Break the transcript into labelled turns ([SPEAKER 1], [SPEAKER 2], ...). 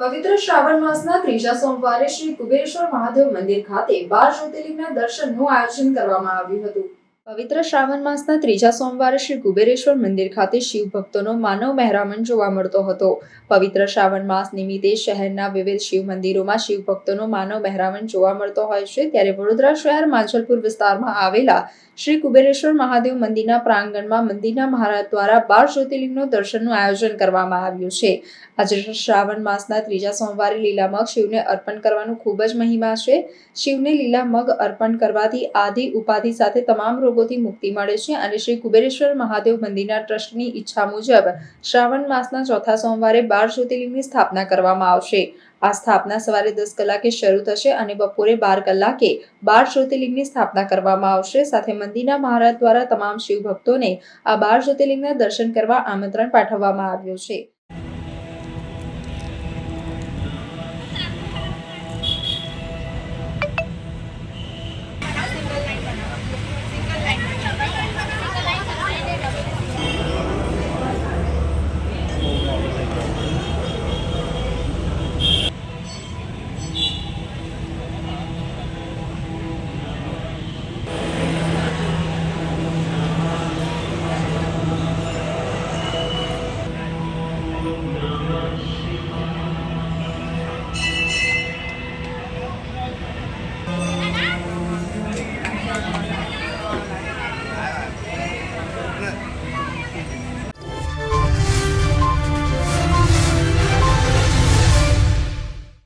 [SPEAKER 1] પવિત્ર શ્રાવણ માસના ત્રીજા સોમવારે શ્રી કુબેરેશ્વર મહાદેવ મંદિર ખાતે બાર જ્યોતિર્લિંગના દર્શનનું આયોજન કરવામાં આવ્યું હતું. પવિત્ર શ્રાવણ માસના ત્રીજા સોમવારે શ્રી કુબેરેશ્વર મંદિર ખાતે શિવ ભક્તોનો માનવ મહેરામણ જોવા મળતો હતો. પવિત્ર શ્રાવણ માસ નિમિત્તે શહેરના વિવિધ શિવ મંદિરોમાં શિવ ભક્તોનો માનવ મહેરામણ જોવા મળતો હોય છે. ત્યારે વડોદરા શહેર માંજલપુર વિસ્તારમાં આવેલા શ્રી કુબેરેશ્વર મહાદેવ મંદિરના પ્રાંગણમાં મંદિરના મહારાજ દ્વારા બાર જ્યોતિર્લિંગનો દર્શનનું આયોજન કરવામાં આવ્યું છે. આજે શ્રાવણ માસના ત્રીજા સોમવારે લીલા મગ શિવને અર્પણ કરવાનું ખૂબ જ મહિમા છે. શિવને લીલા મગ અર્પણ કરવાથી આદિ ઉપાધિ સાથે તમામ રોગોથી મુક્તિ મળે છે અને શ્રી કુબેરેશ્વર મહાદેવ મંદિરના ટ્રસ્ટની ઈચ્છા મુજબ શ્રાવણ માસના ચોથા સોમવારે બાર જ્યોતિર્લિંગની સ્થાપના કરવામાં આવશે. આ સ્થાપના સવારે દસ કલાકે શરૂ થશે અને બપોરે બાર કલાકે બાર જ્યોતિર્લિંગની સ્થાપના કરવામાં આવશે. સાથે મંદિરના મહારાજ દ્વારા તમામ શિવ ભક્તોને આ બાર જ્યોતિર્લિંગના દર્શન કરવા આમંત્રણ પાઠવવામાં આવ્યું છે.